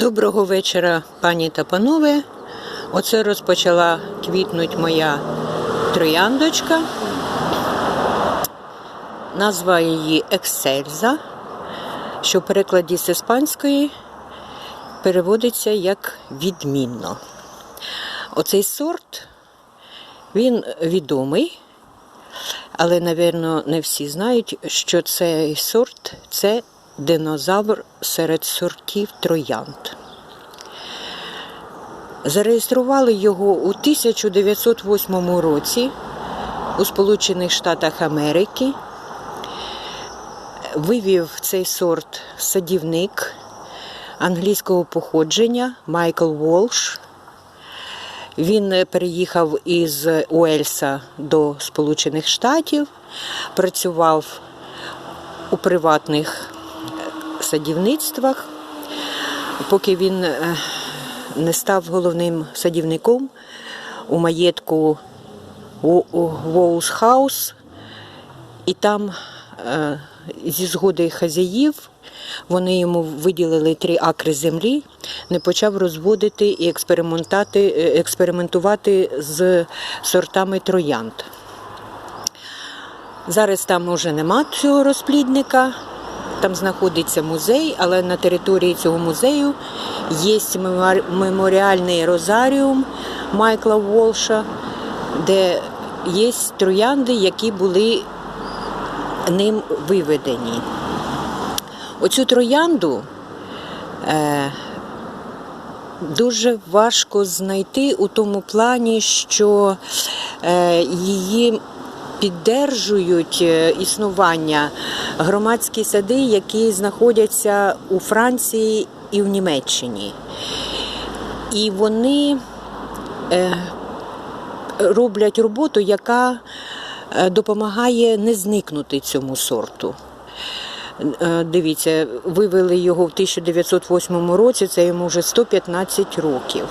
Доброго вечора, пані та панове. Оце розпочала квітнуть моя трояндочка. Назва її Ексельза, що в перекладі з іспанської переводиться як відмінно. Оцей сорт він відомий, але, напевно, не всі знають, що цей сорт це динозавр серед сортів троянд. Зареєстрували його у 1908 році у Сполучених Штатах Америки. Вивів цей сорт садівник англійського походження Майкл Волш. Він переїхав із Уельса до Сполучених Штатів, працював у приватних садівництвах, поки він е, не став головним садівником у маєтку Воусхаус, і там е, зі згоди хазяїв вони йому виділили три акри землі, не почав розводити і е, експериментувати з сортами троянд. Зараз там уже нема цього розплідника, там знаходиться музей, але на території цього музею є меморіальний розаріум Майкла Волша, де є троянди, які були ним виведені. Оцю троянду е, дуже важко знайти у тому плані, що е, її піддержують е, існування громадські сади, які знаходяться у Франції і в Німеччині. І вони е, роблять роботу, яка е, допомагає не зникнути цьому сорту. Дивіться, вивели його в 1908 році, це йому вже 115 років.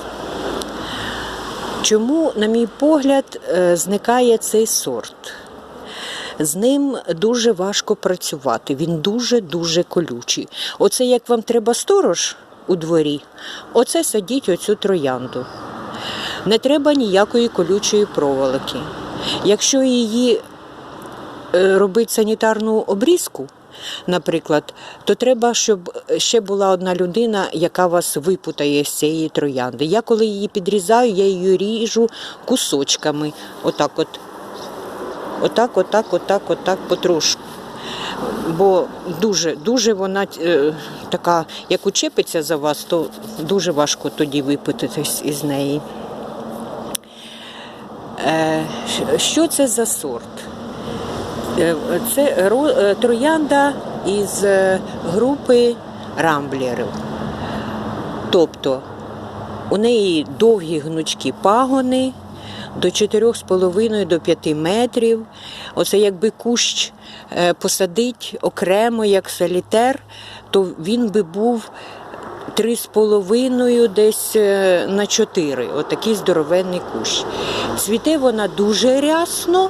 Чому, на мій погляд, е, зникає цей сорт? З ним дуже важко працювати, він дуже-дуже колючий. Оце як вам треба сторож у дворі, оце садіть оцю троянду. Не треба ніякої колючої проволоки. Якщо її е, робити санітарну обрізку, наприклад, то треба, щоб ще була одна людина, яка вас випутає з цієї троянди. Я коли її підрізаю, я її ріжу кусочками. Отак от. Отак, отак, отак, отак, потрошку. Бо дуже, дуже вона е, така, як учепиться за вас, то дуже важко тоді випутатись із неї. Е, що це за сорт? Е, Це е, троянда із е, групи рамблерів. Тобто у неї довгі гнучкі пагони до 4,5 до 5 метрів. Оце якби кущ посадить окремо, як солітер, то він би був 3,5 десь на 4. Отакий здоровенний кущ. Цвіте вона дуже рясно.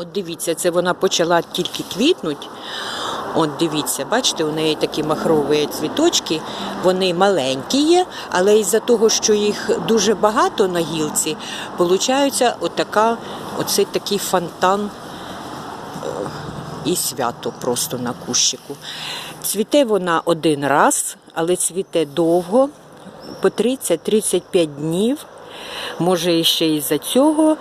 От дивіться, це вона почала тільки квітнуть. От дивіться, бачите, у неї такі махрові цвіточки, вони маленькі є, але із-за того, що їх дуже багато на гілці, виходить отака, оцей такий фонтан е, і свято просто на кущику. Цвіте вона один раз, але цвіте довго, по 30-35 днів. Може, ще і за цього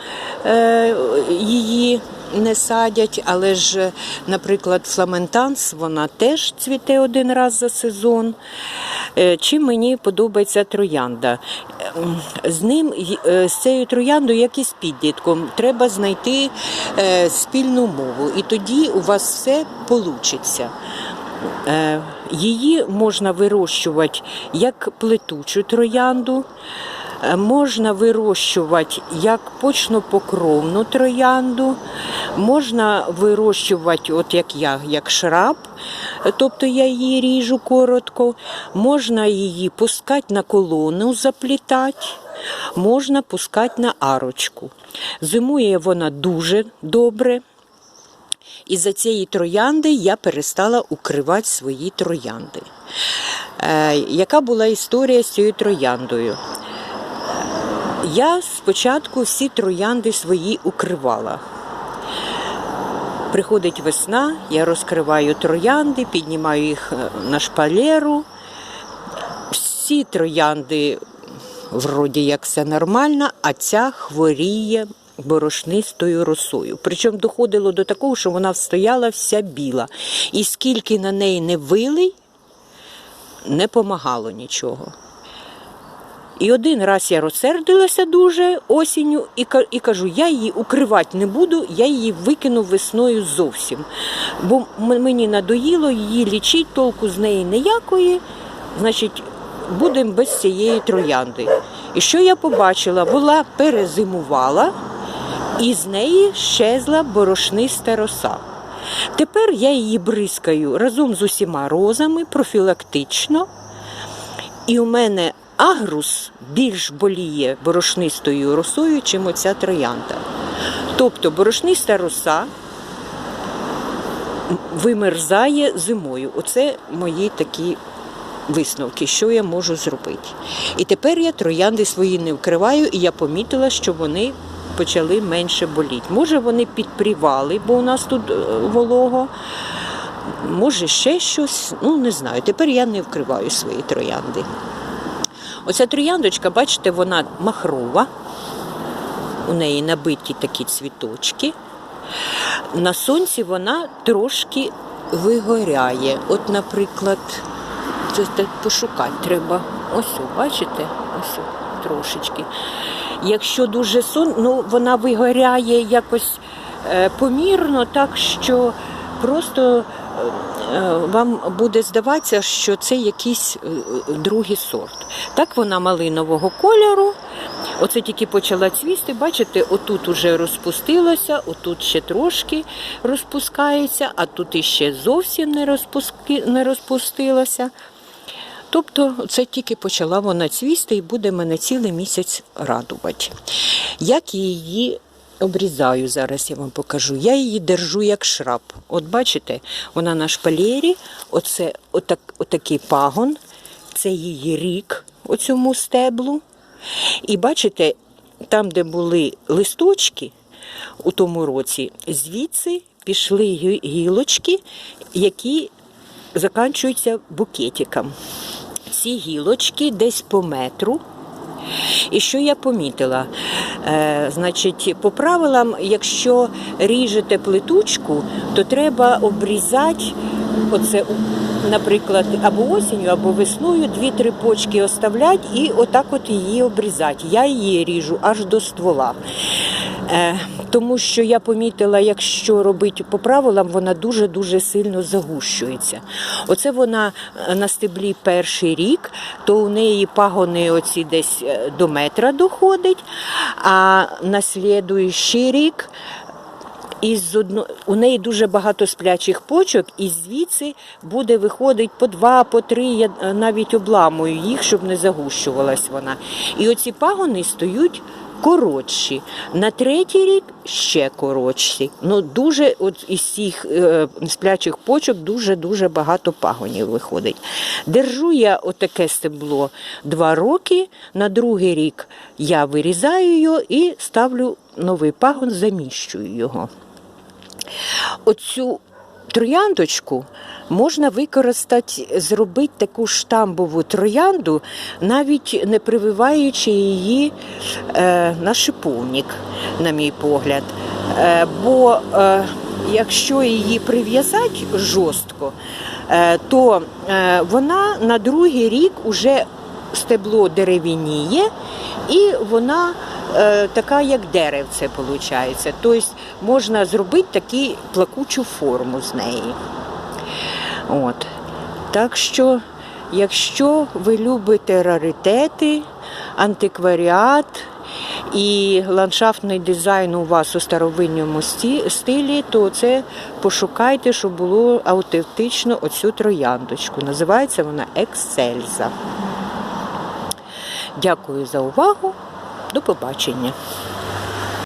е, її не садять, але ж, наприклад, фламентанс вона теж цвіте один раз за сезон. Е, чим мені подобається троянда? Ем, З ним, е, з цією трояндою, як і з підлітком, треба знайти е, спільну мову, і тоді у вас все вийде. Е, Її можна вирощувати як плетучу троянду, е, можна вирощувати як почнопокровну троянду, можна вирощувати, от як я, як шраб, е, тобто я її ріжу коротко, можна її пускати на колону, заплітати. Можна пускати на арочку. Зимує вона дуже добре. Із-за цієї троянди я перестала укривати свої троянди. Е, яка була історія з цією трояндою? Я спочатку всі троянди свої укривала. Приходить весна, я розкриваю троянди, піднімаю їх е, на шпалеру. Всі троянди, вроді як все нормально, а ця хворіє борошнистою росою. Причому доходило до такого, що вона стояла вся біла. І скільки на неї не вилий, не помагало нічого. І один раз я розсердилася дуже осінню і кажу, я її укривати не буду, я її викину весною зовсім. Бо мені надоїло її лічити, толку з неї ніякої, значить, будемо без цієї троянди. І що я побачила? Вона перезимувала, і з неї щезла борошниста роса. Тепер я її бризкаю разом з усіма розами профілактично. І у мене агрус більш боліє борошнистою росою, чим оця троянда. Тобто борошниста роса вимерзає зимою. Оце мої такі висновки, що я можу зробити. І тепер я троянди свої не вкриваю, і я помітила, що вони почали менше боліти. Може, вони підпрівали, бо у нас тут е, волого. Може, ще щось, ну не знаю. Тепер я не вкриваю свої троянди. Оця трояндочка, бачите, вона махрова, у неї набиті такі цвіточки. На сонці вона трошки вигоряє. От, наприклад, це пошукати треба. Ось, бачите? Ось трошечки. Якщо дуже сон, ну вона вигоряє якось е, помірно, так що просто е, вам буде здаватися, що це якийсь е, е, другий сорт. Так вона малинового кольору. Оце тільки почала цвісти, бачите, отут уже розпустилося, отут ще трошки розпускається, а тут іще зовсім не, розпуски, не розпустилося. Тобто це тільки почала вона цвісти і буде мене цілий місяць радувати. Як її обрізаю, зараз я вам покажу. Я її держу як шраб. От бачите, вона на шпалері, оце отак, отакий пагон, це її рік оцьому стеблу. І бачите, там, де були листочки у тому році, звідси пішли гілочки, які заканчуються букетиком. Ці гілочки десь по метру. І що я помітила? Е, значить, по правилам, якщо ріжете плитучку, то треба обрізати оце, наприклад, або осінню, або весною дві-три почки оставляти і отак от її обрізати. Я її ріжу аж до ствола. Тому що я помітила, якщо робити по правилам, вона дуже-дуже сильно загущується. Оце вона е, на стеблі перший рік, то у неї пагони оці десь е, до метра доходить, а на слідуючий рік із одно... у неї дуже багато сплячих почок, і звідси буде виходить по два, по три. Я е, навіть обламую їх, щоб не загущувалась вона. І оці пагони стають коротші. На третій рік ще коротші. Ну дуже от із цих е, сплячих почок дуже дуже багато пагонів виходить. Держу я отаке стебло два роки. На другий рік я вирізаю його і ставлю новий пагон, заміщую його. Оцю трояндочку можна використати, зробити таку штамбову троянду, навіть не прививаючи її е, на шиповник, на мій погляд. Е, бо е, якщо її прив'язати жорстко, е, то е, вона на другий рік уже стебло деревініє, і вона така, як деревце, виходить. Тобто можна зробити таку плакучу форму з неї. От. Так що, якщо ви любите раритети, антикваріат і ландшафтний дизайн у вас у старовинному стилі, то це пошукайте, щоб було автентично оцю трояндочку. Називається вона Ексельза. Дякую за увагу. До побачення.